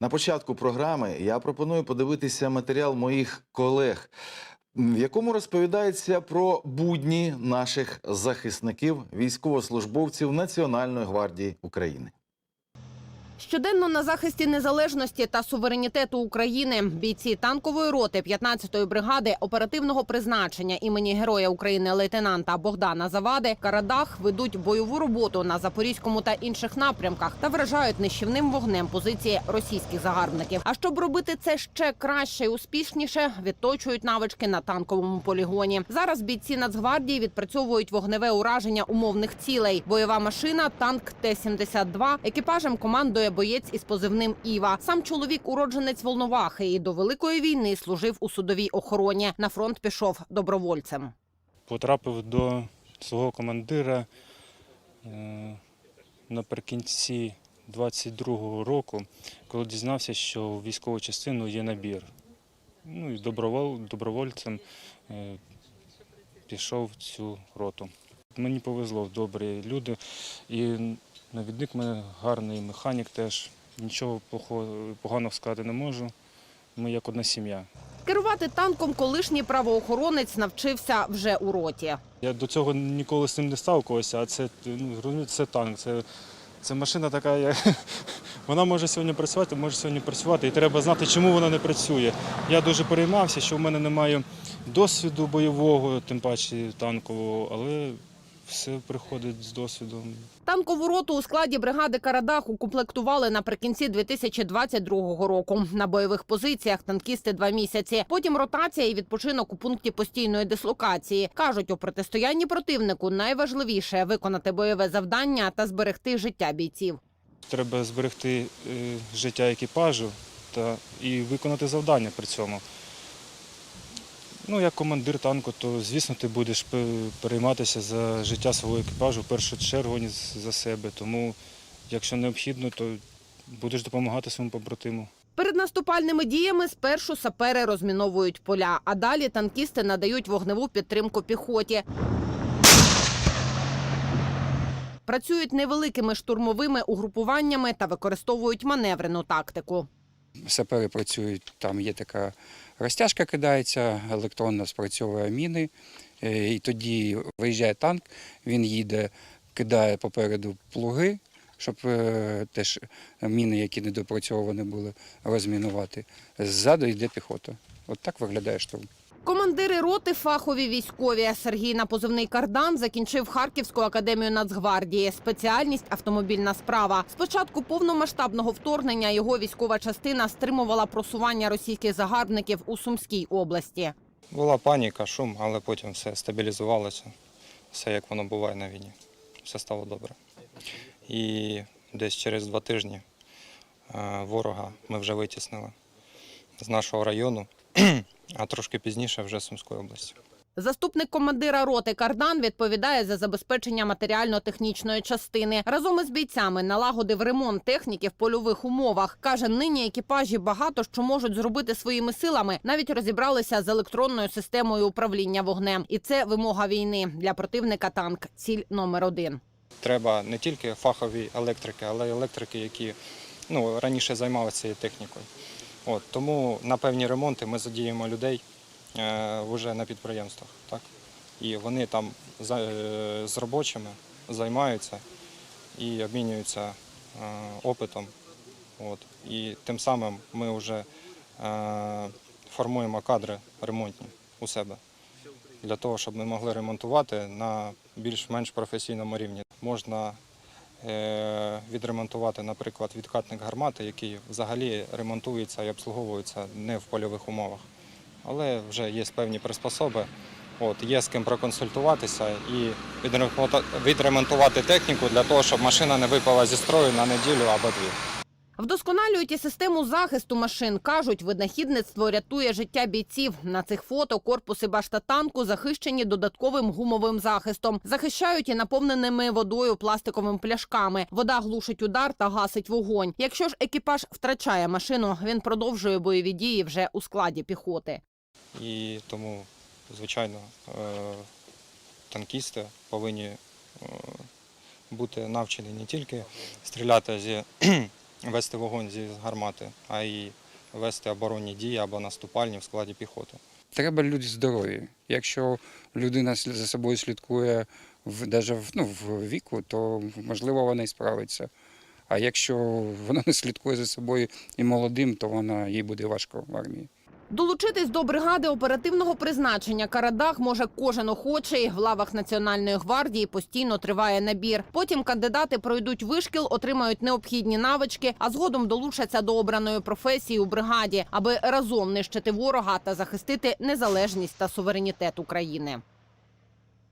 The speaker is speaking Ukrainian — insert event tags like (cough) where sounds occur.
На початку програми я пропоную подивитися матеріал моїх колег, в якому розповідається про будні наших захисників, військовослужбовців Національної гвардії України. Щоденно на захисті незалежності та суверенітету України бійці танкової роти 15-ї бригади оперативного призначення імені Героя України лейтенанта Богдана Завади Карадах ведуть бойову роботу на запорізькому та інших напрямках та вражають нищівним вогнем позиції російських загарбників. А щоб робити це ще краще і успішніше, відточують навички на танковому полігоні. Зараз бійці Нацгвардії відпрацьовують вогневе ураження умовних цілей. Бойова машина, танк Т-72. Екіпажем командує боєць із позивним Іва. Сам чоловік уродженець Волновахи і до великої війни служив у судовій охороні. На фронт пішов добровольцем. потрапив до свого командира е, наприкінці 22-го року, коли дізнався, що в військову частину є набір. Ну і добровол, добровольцем е, пішов в цю роту. Мені повезло, добрі люди, і навідник мене гарний, механік теж. Нічого плохого- поганого сказати не можу. Ми як одна сім'я. Керувати танком колишній правоохоронець навчився вже у роті. Я до цього ніколи з ним не сталкувався, а це, ну, це танк. Це, це машина така, я, (laughs) вона може сьогодні працювати, може сьогодні працювати, і треба знати, чому вона не працює. Я дуже переймався, що в мене немає досвіду бойового, тим паче танкового, але все приходить з досвідом. Танкову роту у складі бригади Карадах укомплектували наприкінці 2022 року. На бойових позиціях танкісти два місяці. Потім ротація і відпочинок у пункті постійної дислокації. кажуть, у протистоянні противнику найважливіше виконати бойове завдання та зберегти життя бійців. Треба зберегти е, життя екіпажу та і виконати завдання при цьому. Ну, як командир танку, то звісно ти будеш перейматися за життя свого екіпажу в першу чергу за себе. Тому, якщо необхідно, то будеш допомагати своєму побратиму. Перед наступальними діями спершу сапери розміновують поля, а далі танкісти надають вогневу підтримку піхоті. Працюють невеликими штурмовими угрупуваннями та використовують маневрену тактику. Сапери працюють, там є така розтяжка кидається, електронно спрацьовує міни, е, і тоді виїжджає танк, він їде, кидає попереду плуги, щоб е, теж міни, які недопрацьовані були, розмінувати. Ззаду йде піхота. От так виглядає штурм. Командири роти фахові військові. Сергій на позивний кардан закінчив Харківську академію Нацгвардії. Спеціальність автомобільна справа. Спочатку повномасштабного вторгнення його військова частина стримувала просування російських загарбників у Сумській області. Була паніка, шум, але потім все стабілізувалося. Все як воно буває на війні. Все стало добре. І десь через два тижні е, ворога ми вже витіснили з нашого району, а трошки пізніше вже Сумської області. Заступник командира роти Кардан відповідає за забезпечення матеріально-технічної частини. Разом із бійцями налагодив ремонт техніки в польових умовах. Каже, нині екіпажі багато що можуть зробити своїми силами. Навіть розібралися з електронною системою управління вогнем. І це вимога війни для противника. Танк ціль номер один. Треба не тільки фахові електрики, але й електрики, які ну, раніше займалися цією технікою. От, тому на певні ремонти ми задіємо людей е, вже на підприємствах. Так? І вони там за, е, з робочими займаються і обмінюються е, опитом. От. І тим самим ми вже формуємо кадри ремонтні у себе для того, щоб ми могли ремонтувати на більш-менш професійному рівні. Можна відремонтувати, наприклад, відкатник гармати, який взагалі ремонтується і обслуговується не в польових умовах. Але вже є певні приспособи. От, є з ким проконсультуватися і відремонтувати- відремонтувати техніку для того, щоб машина не випала зі строю на неділю або дві. Вдосконалюють і систему захисту машин. Кажуть, винахідництво рятує життя бійців. На цих фото корпуси башта танку захищені додатковим гумовим захистом. Захищають і наповненими водою пластиковими пляшками. Вода глушить удар та гасить вогонь. Якщо ж екіпаж втрачає машину, він продовжує бойові дії вже у складі піхоти. І тому, звичайно, е, танкісти повинні е, бути навчені не тільки стріляти зі вести вогонь зі гармати, а й вести оборонні дії або наступальні в складі піхоти. Треба люди здорові. Якщо людина за собою слідкує в, даже в, ну, в віку, то можливо вона і справиться. А якщо вона не слідкує за собою і молодим, то вона їй буде важко в армії. Долучитись до бригади оперативного призначення Карадах може кожен охочий. В лавах Національної гвардії постійно триває набір. Потім кандидати пройдуть вишкіл, отримають необхідні навички, а згодом долучаться до обраної професії у бригаді, аби разом нищити ворога та захистити незалежність та суверенітет України.